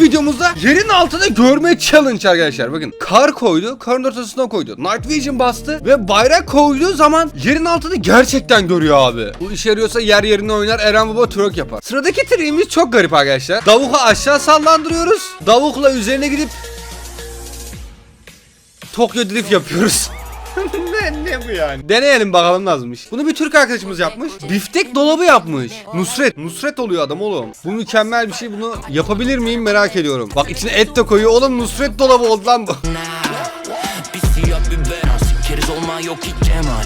videomuzda yerin altında görme challenge arkadaşlar. Bakın kar koydu, karın ortasına koydu. Night Vision bastı ve bayrak koyduğu zaman yerin altını gerçekten görüyor abi. Bu işe yarıyorsa yer yerine oynar Eren Baba twerk yapar. Sıradaki triğimiz çok garip arkadaşlar. Davuğu aşağı sallandırıyoruz. Davukla üzerine gidip Tokyo Drift yapıyoruz. ne, ne bu yani? Deneyelim bakalım nazmış. Bunu bir Türk arkadaşımız yapmış. Biftek dolabı yapmış. Nusret. Nusret oluyor adam oğlum. Bu mükemmel bir şey. Bunu yapabilir miyim merak ediyorum. Bak içine et de koyuyor. Oğlum Nusret dolabı oldu lan bu. Bir siyah bir beyaz Keriz olma yok ki Cemal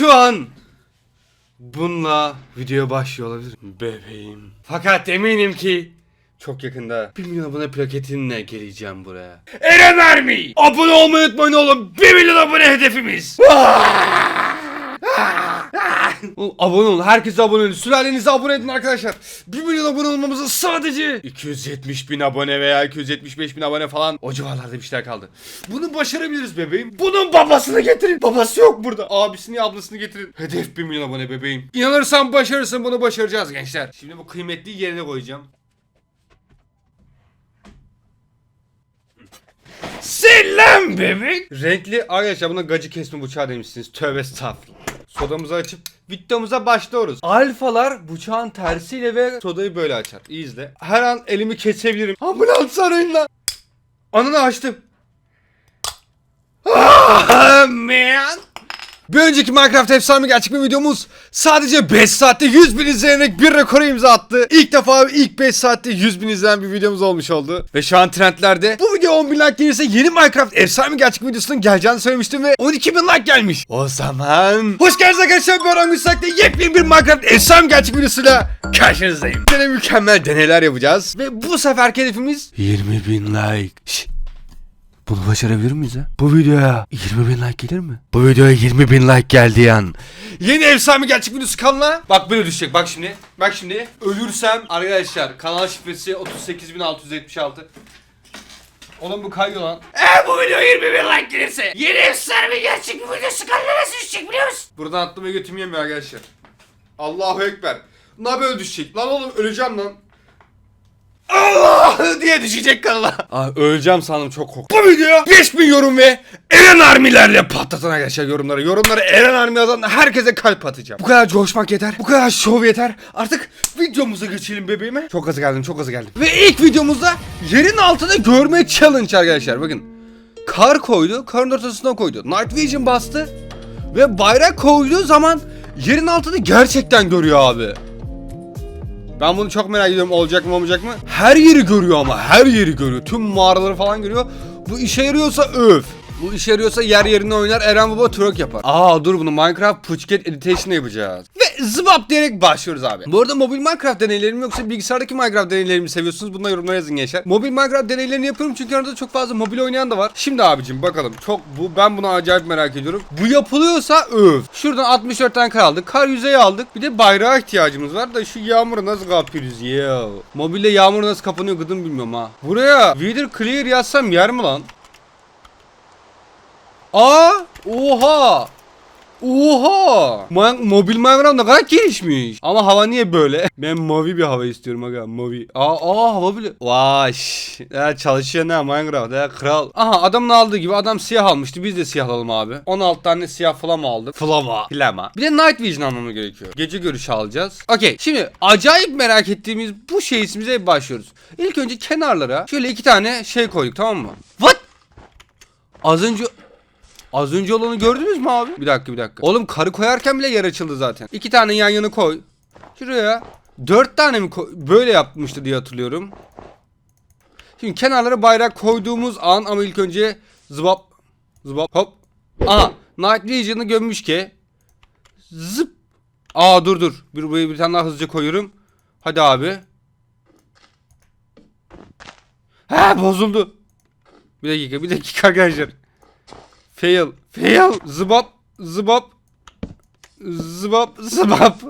Şu an bununla video başlıyor olabilir. Bebeğim. Fakat eminim ki çok yakında 1 milyon abone plaketinle geleceğim buraya. Eren Ermi! Abone olmayı unutmayın oğlum. 1 milyon abone hedefimiz. Oğlum, abone olun. Herkese abone olun. Sülalenize abone edin arkadaşlar. 1 milyon abone olmamıza sadece 270 bin abone veya 275 bin abone falan o civarlarda bir şeyler kaldı. Bunu başarabiliriz bebeğim. Bunun babasını getirin. Babası yok burada. Abisini ablasını getirin. Hedef 1 milyon abone bebeğim. İnanırsan başarırsın bunu başaracağız gençler. Şimdi bu kıymetli yerine koyacağım. Selam bebek. Renkli arkadaşlar buna gacı kesme bıçağı demişsiniz. Tövbe estağfurullah. Sodamızı açıp videomuza başlıyoruz. Alfalar bıçağın tersiyle ve sodayı böyle açar. İyi izle. Her an elimi kesebilirim. Ambulans arayın lan. Ananı açtım. Ah, man. Bir önceki Minecraft efsane gerçek bir videomuz sadece 5 saatte 100 bin izlenerek bir rekora imza attı. İlk defa ilk 5 saatte 100 bin izlenen bir videomuz olmuş oldu. Ve şu an trendlerde bu video 10 bin like gelirse yeni Minecraft efsane gerçek videosunun geleceğini söylemiştim ve 12 bin like gelmiş. O zaman hoş geldiniz arkadaşlar ben Orhan yepyeni bir Minecraft efsane gerçek videosuyla karşınızdayım. Yine mükemmel deneyler yapacağız ve bu seferki hedefimiz 20 bin like. Şşş. Bunu başarabilir miyiz ha? Bu videoya 20 bin like gelir mi? Bu videoya 20 bin like geldiği an. Yeni efsane gerçek videosu kanala. Bak böyle düşecek bak şimdi. Bak şimdi. Ölürsem arkadaşlar kanal şifresi 38676. Oğlum bu kayıyor lan. Eğer bu video 20 bin like gelirse yeni efsane bir gerçek bir videosu kanala nasıl düşecek biliyor musun? Buradan atlamayı götüm yemiyor arkadaşlar. Allahu Ekber. Ne böyle düşecek? Lan oğlum öleceğim lan. Allah diye düşecek kanala. Aa, öleceğim sandım çok korktum. Bu videoya 5000 yorum ve Eren Armilerle patlatın arkadaşlar yorumları. Yorumları Eren Armi yazan herkese kalp atacağım. Bu kadar coşmak yeter. Bu kadar şov yeter. Artık videomuza geçelim bebeğime. Çok hızlı geldim çok hızlı geldim. Ve ilk videomuzda yerin altında görme challenge arkadaşlar. Bakın. Kar koydu. Karın ortasına koydu. Night Vision bastı. Ve bayrak koyduğu zaman yerin altını gerçekten görüyor abi. Ben bunu çok merak ediyorum olacak mı olmayacak mı? Her yeri görüyor ama her yeri görüyor. Tüm mağaraları falan görüyor. Bu işe yarıyorsa öf. Bu işe yarıyorsa yer yerine oynar Eren Baba twerk yapar. Aa dur bunu Minecraft Puçket Editation yapacağız. Ve zıbap diyerek başlıyoruz abi. Bu arada mobil Minecraft deneylerim yoksa bilgisayardaki Minecraft deneylerimi seviyorsunuz. Bunları yorumlara yazın gençler. Mobil Minecraft deneylerini yapıyorum çünkü arada çok fazla mobil oynayan da var. Şimdi abicim bakalım. Çok bu ben bunu acayip merak ediyorum. Bu yapılıyorsa öf. Şuradan 64 tane kar aldık. Kar yüzeyi aldık. Bir de bayrağa ihtiyacımız var da şu yağmuru nasıl kapıyoruz ya? Mobilde yağmur nasıl kapanıyor gıdım bilmiyorum ha. Buraya Weather Clear yazsam yer mi lan? Aa! Oha! Oha! Man- mobil Minecraft ne kadar gelişmiş. Ama hava niye böyle? Ben mavi bir hava istiyorum aga mavi. Aa, aa hava bile. Vay. şş. Ya çalışıyor ne Minecraft ya kral. Aha adamın aldığı gibi adam siyah almıştı. Biz de siyah alalım abi. 16 tane siyah flama aldık. Flama. Flama. Bir de night vision almamız gerekiyor. Gece görüşü alacağız. Okey. Şimdi acayip merak ettiğimiz bu şeyimize başlıyoruz. İlk önce kenarlara şöyle iki tane şey koyduk tamam mı? What? Az önce Az önce olanı gördünüz mü abi? Bir dakika bir dakika. Oğlum karı koyarken bile yer açıldı zaten. İki tane yan yana koy. Şuraya. Dört tane mi koy? Böyle yapmıştı diye hatırlıyorum. Şimdi kenarlara bayrak koyduğumuz an ama ilk önce zıbap zıbap hop. Aha Night Vision'ı gömmüş ki. Zıp. Aa dur dur. Bir, buraya bir tane daha hızlıca koyuyorum. Hadi abi. Ha bozuldu. Bir dakika bir dakika arkadaşlar. Fail. Fail. Zıbap. Zıbap. Zıbap. Zıbap.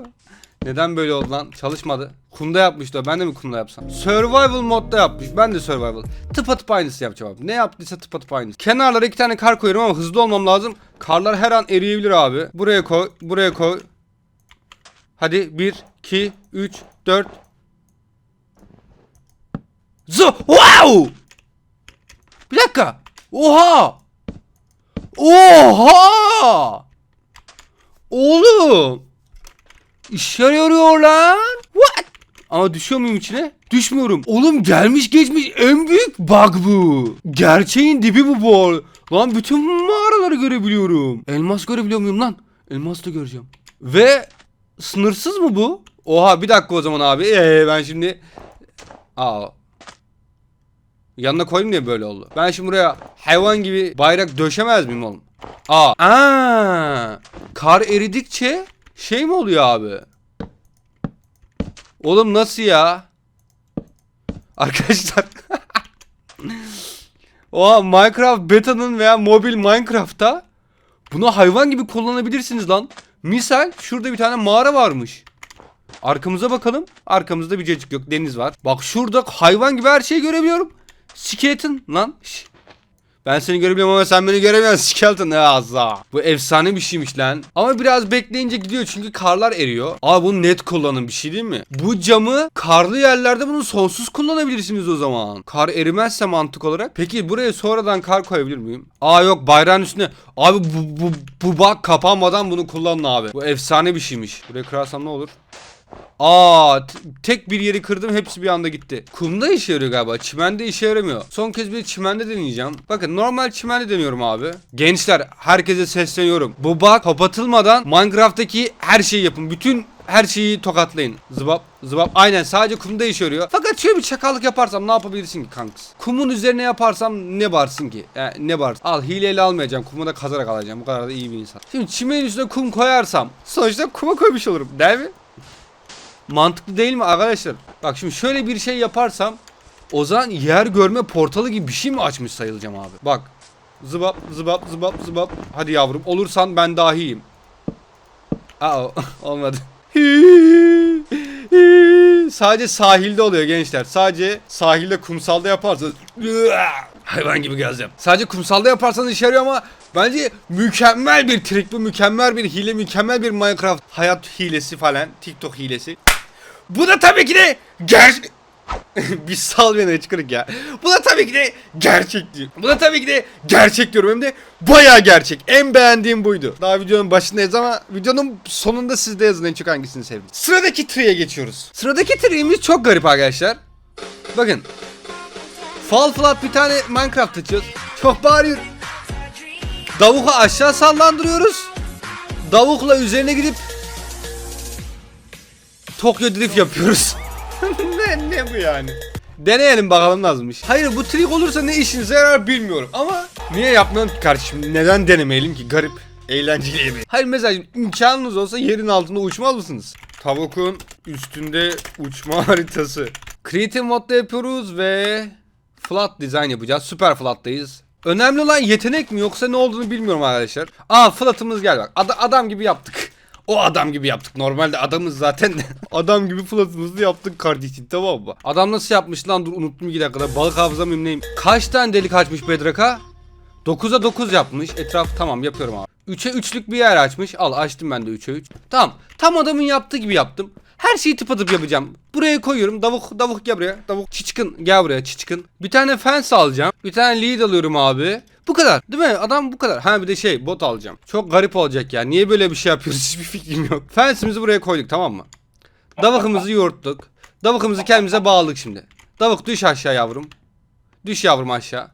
Neden böyle oldu lan? Çalışmadı. Kumda yapmıştı o. Ben de mi kumda yapsam? Survival modda yapmış. Ben de survival. Tıpatıp aynısı yapacağım abi. Ne yaptıysa tıpatıp aynısı. Kenarlara iki tane kar koyuyorum ama hızlı olmam lazım. Karlar her an eriyebilir abi. Buraya koy. Buraya koy. Hadi 1, 2, 3, 4. Zo! Wow! Bir dakika. Oha! Oha! Oğlum! İşe yarıyor lan. What? Ama düşüyor muyum içine? Düşmüyorum. Oğlum gelmiş geçmiş en büyük bug bu. Gerçeğin dibi bu bol. Lan bütün mağaraları görebiliyorum. Elmas görebiliyor muyum lan? Elmas da göreceğim. Ve sınırsız mı bu? Oha bir dakika o zaman abi. Ee, ben şimdi... Aa. Yanına koyayım diye böyle oldu. Ben şimdi buraya hayvan gibi bayrak döşemez miyim oğlum? Aa. Aa. Kar eridikçe şey mi oluyor abi? Oğlum nasıl ya? Arkadaşlar. Oha Minecraft beta'nın veya mobil Minecraft'ta bunu hayvan gibi kullanabilirsiniz lan. Misal şurada bir tane mağara varmış. Arkamıza bakalım. Arkamızda bir cacık yok. Deniz var. Bak şurada hayvan gibi her şeyi görebiliyorum. Skeleton lan. Ben seni görebiliyorum ama sen beni göremiyorsun Skeleton. Azza. Bu efsane bir şeymiş lan. Ama biraz bekleyince gidiyor çünkü karlar eriyor. Abi bu net kullanın bir şey değil mi? Bu camı karlı yerlerde bunu sonsuz kullanabilirsiniz o zaman. Kar erimezse mantık olarak. Peki buraya sonradan kar koyabilir miyim? Aa yok bayrağın üstüne. Abi bu, bu, bu bak kapanmadan bunu kullanın abi. Bu efsane bir şeymiş. Buraya kırarsam ne olur? Aa tek bir yeri kırdım hepsi bir anda gitti. Kumda işe yarıyor galiba. Çimende işe yaramıyor. Son kez bir çimende deneyeceğim. Bakın normal çimende deniyorum abi. Gençler herkese sesleniyorum. Bu bug kapatılmadan Minecraft'taki her şeyi yapın. Bütün her şeyi tokatlayın. Zıbap zıbap. Aynen sadece kumda işe yarıyor. Fakat şöyle bir çakallık yaparsam ne yapabilirsin ki kanks? Kumun üzerine yaparsam ne varsın ki? Yani ne var? Al hileyle almayacağım. Kumu da kazarak alacağım. Bu kadar da iyi bir insan. Şimdi çimenin üstüne kum koyarsam sonuçta kuma koymuş olurum. Değil mi? Mantıklı değil mi arkadaşlar? Bak şimdi şöyle bir şey yaparsam o zaman yer görme portalı gibi bir şey mi açmış sayılacağım abi? Bak. Zıbap zıbap zıbap zıbap. Hadi yavrum olursan ben dahiyim. Aa olmadı. Sadece sahilde oluyor gençler. Sadece sahilde kumsalda yaparsanız hayvan gibi geleceğim. Sadece kumsalda yaparsanız işe yarıyor ama bence mükemmel bir trik bu, mükemmel bir hile, mükemmel bir Minecraft hayat hilesi falan, TikTok hilesi. Bu da tabii ki de ger... bir sal beni hıçkırık ya. Bu da tabii ki de gerçek diyor. Bu da tabii ki de gerçek diyorum hem de bayağı gerçek. En beğendiğim buydu. Daha videonun başındayız ama videonun sonunda siz de yazın en çok hangisini sevdiniz. Sıradaki tree'ye geçiyoruz. Sıradaki tree'imiz çok garip arkadaşlar. Bakın. Fall Flat bir tane Minecraft açıyoruz. Çok bağırıyor. Davuku aşağı sallandırıyoruz. Davukla üzerine gidip Tokyo Drift yapıyoruz. ne, ne bu yani? Deneyelim bakalım nasılmış. Hayır bu trik olursa ne işinize yarar bilmiyorum ama niye yapmayalım ki kardeşim? Neden denemeyelim ki? Garip. Eğlenceli mi? Hayır mesela imkanınız olsa yerin altında uçmaz mısınız? Tavukun üstünde uçma haritası. Creative modda yapıyoruz ve flat design yapacağız. Super flat'tayız. Önemli olan yetenek mi yoksa ne olduğunu bilmiyorum arkadaşlar. Aa flat'ımız geldi bak. Ad- adam gibi yaptık. O adam gibi yaptık. Normalde adamız zaten de. adam gibi flat'ımızı yaptık kardeşim tamam mı? Adam nasıl yapmış lan dur unuttum iki dakikada. Balık hafıza neyim? Kaç tane delik açmış Bedrock'a? 9'a 9 yapmış. Etraf tamam yapıyorum abi. 3'e 3'lük bir yer açmış. Al açtım ben de 3'e 3. Tamam. Tam adamın yaptığı gibi yaptım. Her şeyi tıpatıp yapacağım. Buraya koyuyorum. Davuk davuk gel buraya. Davuk çiçkın gel buraya çiçkın. Bir tane fence alacağım. Bir tane lead alıyorum abi. Bu kadar. Değil mi? Adam bu kadar. Ha bir de şey bot alacağım. Çok garip olacak ya. Niye böyle bir şey yapıyoruz? Hiçbir fikrim yok. Fence'imizi buraya koyduk tamam mı? Davukumuzu yoğurttuk. Davukumuzu kendimize bağladık şimdi. Davuk düş aşağı yavrum. Düş yavrum aşağı.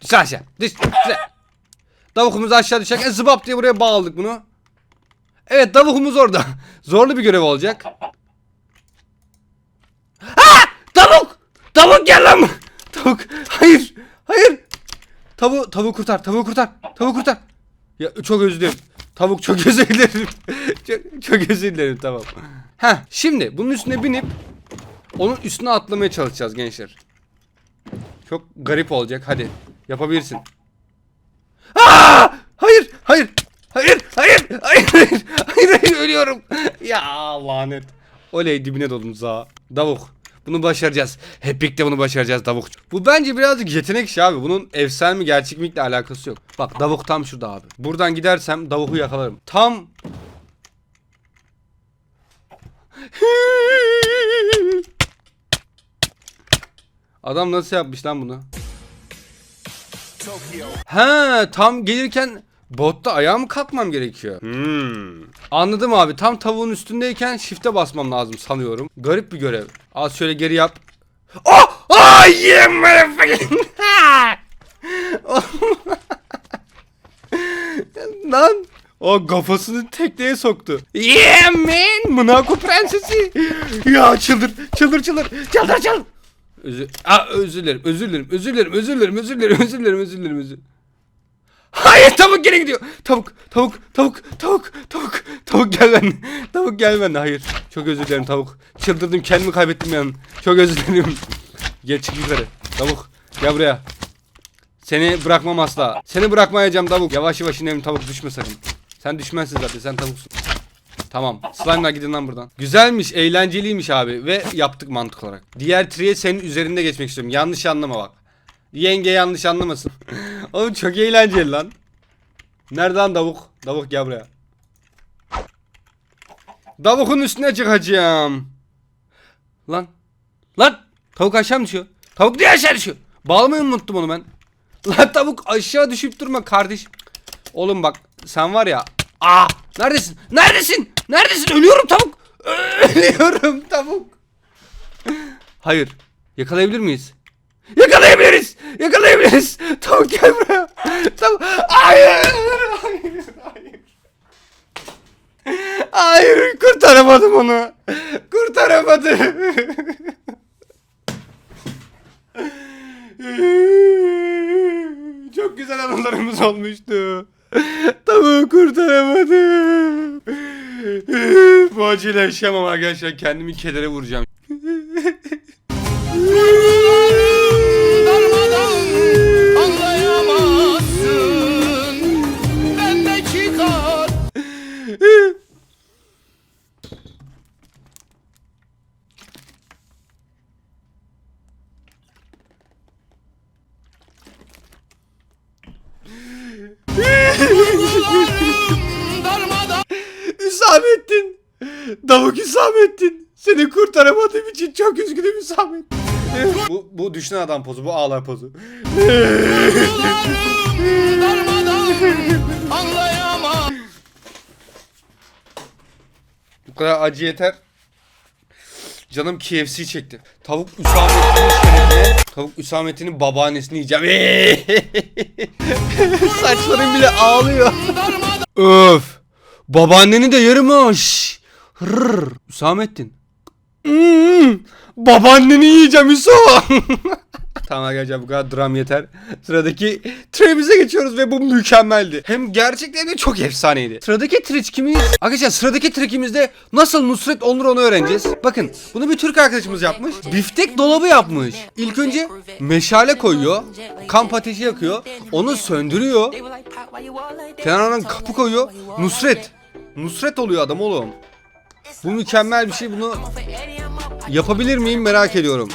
Düş aşağı. Düş. düş. Davukumuz aşağı düşerken zıbap diye buraya bağladık bunu. Evet davukumuz orada. Zorlu bir görev olacak. Ha! Tavuk! Tavuk gel lan! Tavuk! Hayır! Hayır! Tavuğu, tavuğu kurtar, tavuğu kurtar, tavuğu kurtar. Ya çok özür dilerim. Tavuk çok özür dilerim. çok, çok özür dilerim tamam. Heh şimdi bunun üstüne binip onun üstüne atlamaya çalışacağız gençler. Çok garip olacak hadi yapabilirsin. Aa! Hayır, hayır. Hayır, hayır, hayır, hayır, hayır, hayır, ölüyorum. Ya lanet. Oley dibine dolum za. Davuk. Bunu başaracağız. Hep birlikte bunu başaracağız Davuk. Bu bence birazcık yetenek işi abi. Bunun efsane mi gerçek milikle alakası yok. Bak Davuk tam şurada abi. Buradan gidersem Davuk'u yakalarım. Tam Adam nasıl yapmış lan bunu? He tam gelirken botta ayağa mı kalkmam gerekiyor? Hmm. Anladım abi tam tavuğun üstündeyken shift'e basmam lazım sanıyorum. Garip bir görev. Az şöyle geri yap. Oh! Oh yeah motherfucking! Lan o kafasını tekneye soktu. Yeah man! Monaco prensesi. Ya çıldır, çıldır, çıldır, çıldır, çıldır. Özür, Aa, özür dilerim, özür dilerim, özür dilerim, özür dilerim, özür dilerim, özür dilerim, özür dilerim, özür Hayır tavuk geri gidiyor. Tavuk, tavuk, tavuk, tavuk, tavuk, tavuk gel. Tavuk gel ben. Hayır. Çok özür dilerim tavuk. Çıldırdım kendimi kaybettim yani. Çok özür dilerim. Gel çık yukarı. Tavuk gel buraya. Seni bırakmam asla. Seni bırakmayacağım tavuk. Yavaş yavaş inelim tavuk düşme sakın. Sen düşmezsin zaten sen tavuksun. Tamam. Slime'la gidin lan buradan. Güzelmiş, eğlenceliymiş abi ve yaptık mantık olarak. Diğer triye senin üzerinde geçmek istiyorum. Yanlış anlama bak. Yenge yanlış anlamasın. Oğlum çok eğlenceli lan. Nereden davuk? Davuk gel buraya. Davukun üstüne çıkacağım. Lan. Lan. Tavuk aşağı mı düşüyor? Tavuk niye aşağı düşüyor? Bağlamayı unuttum onu ben. Lan tavuk aşağı düşüp durma kardeş. Oğlum bak sen var ya. Aa! Neredesin? Neredesin? Neredesin? Ölüyorum tavuk. Ölüyorum tavuk. Hayır. Yakalayabilir miyiz? Yakalayabiliriz. Yakalayabiliriz. Tavuk gel buraya. Tavuk. Hayır. Hayır. Hayır. Hayır. Kurtaramadım onu. Kurtaramadım. Çok güzel anılarımız olmuştu. Tavuğu kurtaramadım. Bu acıyla yaşayamam arkadaşlar. Kendimi kedere vuracağım. Davuk Hüsamettin. Seni kurtaramadığım için çok üzgünüm Hüsamettin. bu, bu düşünen adam pozu. Bu ağlar pozu. Bu kadar acı yeter. Canım KFC çekti. Tavuk Hüsamettin'in şerefine Tavuk Hüsamettin'in babaannesini yiyeceğim. Saçlarım bile ağlıyor. Öf. Babaanneni de yerim ha. Şşş. Hırr. Hüsamettin. Hmm. Babaanneni yiyeceğim Hüso. tamam arkadaşlar bu kadar dram yeter. Sıradaki tremize geçiyoruz ve bu mükemmeldi. Hem gerçekten de çok efsaneydi. Sıradaki trickimiz... Arkadaşlar sıradaki trickimizde nasıl Nusret olur onu öğreneceğiz. Bakın bunu bir Türk arkadaşımız yapmış. Biftek dolabı yapmış. İlk önce meşale koyuyor. Kamp ateşi yakıyor. Onu söndürüyor. Kenarından kapı koyuyor. Nusret. Nusret oluyor adam oğlum. Bu mükemmel bir şey. Bunu yapabilir miyim merak ediyorum.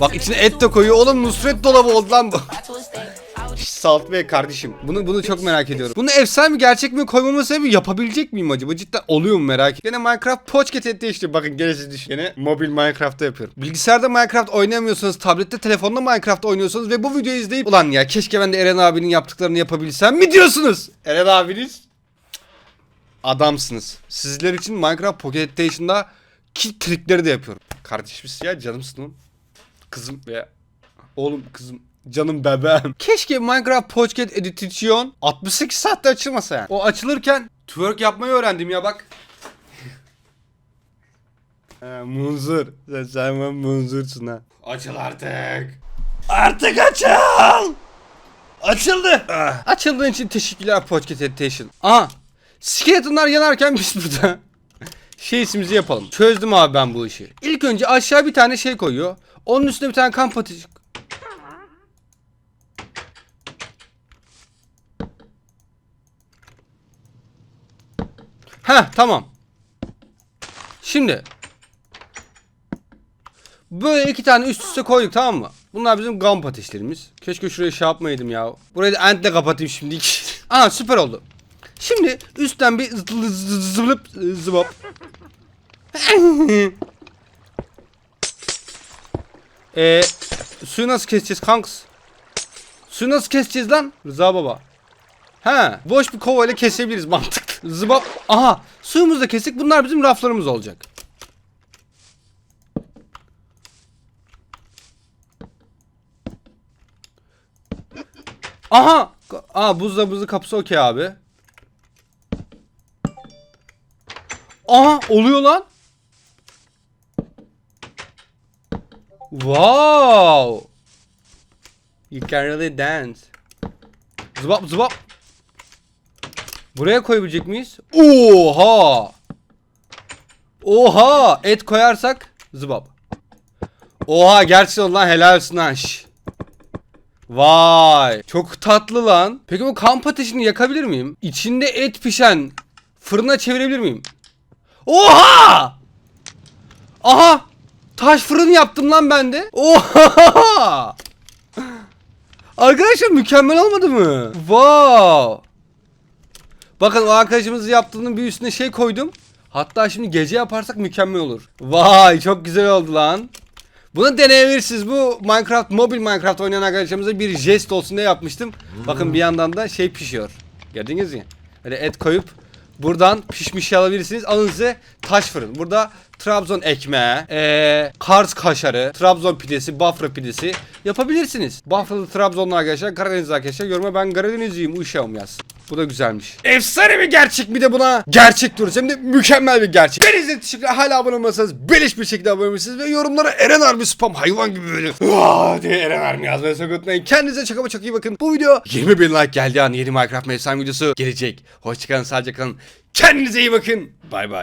Bak içine et de koyuyor. Oğlum Nusret dolabı oldu lan bu. Salt Bey kardeşim. Bunu bunu çok merak ediyorum. Bunu efsane mi gerçek mi koymamın sebebi yapabilecek miyim acaba? Cidden oluyor mu merak ediyorum. Gene Minecraft Pocket etti işte. Bakın düşün. Gene mobil Minecraft'ta yapıyorum. Bilgisayarda Minecraft oynayamıyorsanız, tablette, telefonda Minecraft oynuyorsanız ve bu videoyu izleyip ulan ya keşke ben de Eren abinin yaptıklarını yapabilsem mi diyorsunuz? Eren abiniz adamsınız. Sizler için Minecraft Pocket Edition'da ki trikleri de yapıyorum. Kardeşimiz ya canımsın oğlum. Kızım veya oğlum kızım canım bebeğim. Keşke Minecraft Pocket Edition 68 saatte açılmasa yani. O açılırken twerk yapmayı öğrendim ya bak. Ha, munzur. Sen, sen ben munzursun ha. Açıl artık. Artık açıl. Açıldı. Ah. Açıldığın için teşekkürler Pocket Edition. Aha. Skeletonlar yanarken biz burada şey ismimizi yapalım. Çözdüm abi ben bu işi. İlk önce aşağı bir tane şey koyuyor. Onun üstüne bir tane kamp ateşi. Ha tamam. Şimdi Böyle iki tane üst üste koyduk tamam mı? Bunlar bizim gam ateşlerimiz. Keşke şurayı şey yapmayaydım ya. Burayı da entle kapatayım şimdi. Aha süper oldu. Şimdi üstten bir zı- zı- zıblıp zıbap. Eee suyu nasıl keseceğiz kanks? Suyu nasıl keseceğiz lan? Rıza baba. He, boş bir kovayla kesebiliriz mantıklı. Zıbap. Aha, suyumuzu da kestik. Bunlar bizim raflarımız olacak. Aha! Aa buzla buzlu kapısı okey abi. Aha oluyor lan. Wow. You can really dance. Zıbap zıbap. Buraya koyabilecek miyiz? Oha! Oha! Et koyarsak zıbap. Oha gerçekten lan helal olsun lan. Vay! Çok tatlı lan. Peki bu kamp ateşini yakabilir miyim? İçinde et pişen fırına çevirebilir miyim? Oha! Aha! Taş fırın yaptım lan ben de. Oha! Arkadaşlar mükemmel olmadı mı? Wow! Bakın o arkadaşımızın yaptığının bir üstüne şey koydum. Hatta şimdi gece yaparsak mükemmel olur. Vay çok güzel oldu lan. Bunu deneyebilirsiniz. Bu Minecraft, mobil Minecraft oynayan arkadaşlarımıza bir jest olsun diye yapmıştım. Bakın bir yandan da şey pişiyor. Gördünüz mü? Böyle et koyup buradan pişmiş alabilirsiniz. Alın size taş fırın. Burada Trabzon ekmeği, ee, Kars kaşarı, Trabzon pidesi, Bafra pidesi yapabilirsiniz. Bafralı Trabzonlu arkadaşlar, Karadeniz arkadaşlar yoruma ben Karadenizliyim uşağım yaz. Bu da güzelmiş. Efsane bir gerçek bir de buna gerçek diyoruz. Hem de mükemmel bir gerçek. Ben izlediğiniz teşekkürler. Hala abone olmasanız beliş bir şekilde abone olmalısınız. Ve yorumlara Eren Armi spam hayvan gibi böyle. Vaa diye Eren Armi yazmayı sakın unutmayın. Kendinize çok ama çok iyi bakın. Bu video 20 bin like geldiği an yeni Minecraft mevsim videosu gelecek. Hoşçakalın, sağlıcakla kalın. Kendinize iyi bakın. Bay bay.